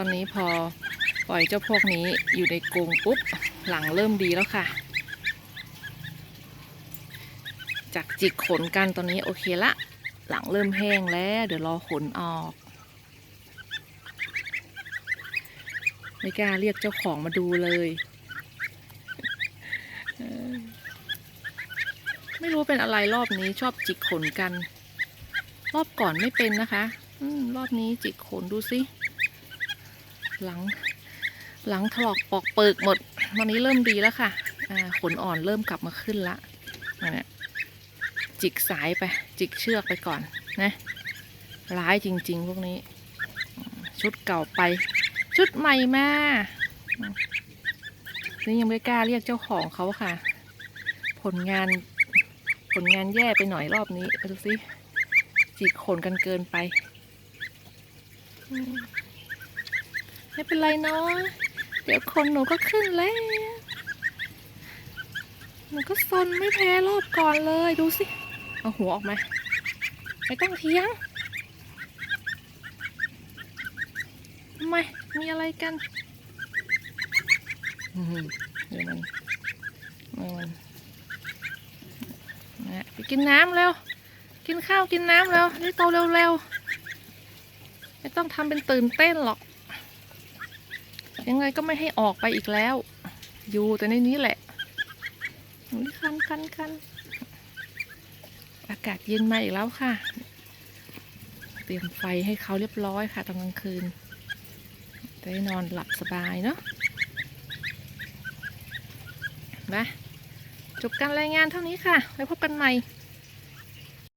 ตอนนี้พอปล่อยเจ้าพวกนี้อยู่ในกรงปุ๊บ หลังเริ่มดีแล้วค่ะ จากจิกขนกันตอนนี้โอเคละ หลังเริ่มแห้งแล้ว เดี๋ยวรอขนออก ไม่กล้าเรียกเจ้าของมาดูเลย ไม่รู้เป็นอะไรรอบนี้ชอบจิกขนกัน รอบก่อนไม่เป็นนะคะอรอบนี้จิกขนดูสิ หลังหลังถลอกปอกเปิกหมดตอนนี้เริ่มดีแล้วค่ะขนอ่อนเริ่มกลับมาขึ้นละนะจิกสายไป จิกเชือกไปก่อนนะร้ายจริง ๆ พวกนี้ ชุดเก่าไป ชุดใหม่มานี่ยังไม่กล้าเรียกเจ้าของเขาค่ะ ผลงาน ผลงานแย่ไปหน่อยรอบนี้ดูสิจิกขนกันเกินไปอืม ไม่เป็นไรเนาะเดี๋ยวคนหนูก็ขึ้นแล้ว หนูก็ซนไม่แพ้รอบก่อนเลยดูสิ เอาหัวออกมา ไม่ต้องเถียงทำไมมีอะไรกันอืมเดี๋ยวมันมันนะไปกินน้ำเร็ว กินข้าวกินน้ำเร็วนี่โตเร็วๆ ไม่ต้องทำเป็นตื่นเต้นหรอก ยังไงก็ไม่ให้ออกไปอีกแล้ว อยู่แต่ในนี้แหละอุ๊ยคันคันคันอากาศเย็นมาอีกแล้วค่ะ เตรียมไฟให้เขาเรียบร้อยค่ะตอนกลางคืนได้นอนหลับสบายเนาะไปจบการรายงานเท่านี้ค่ะ ไว้พบกันใหม่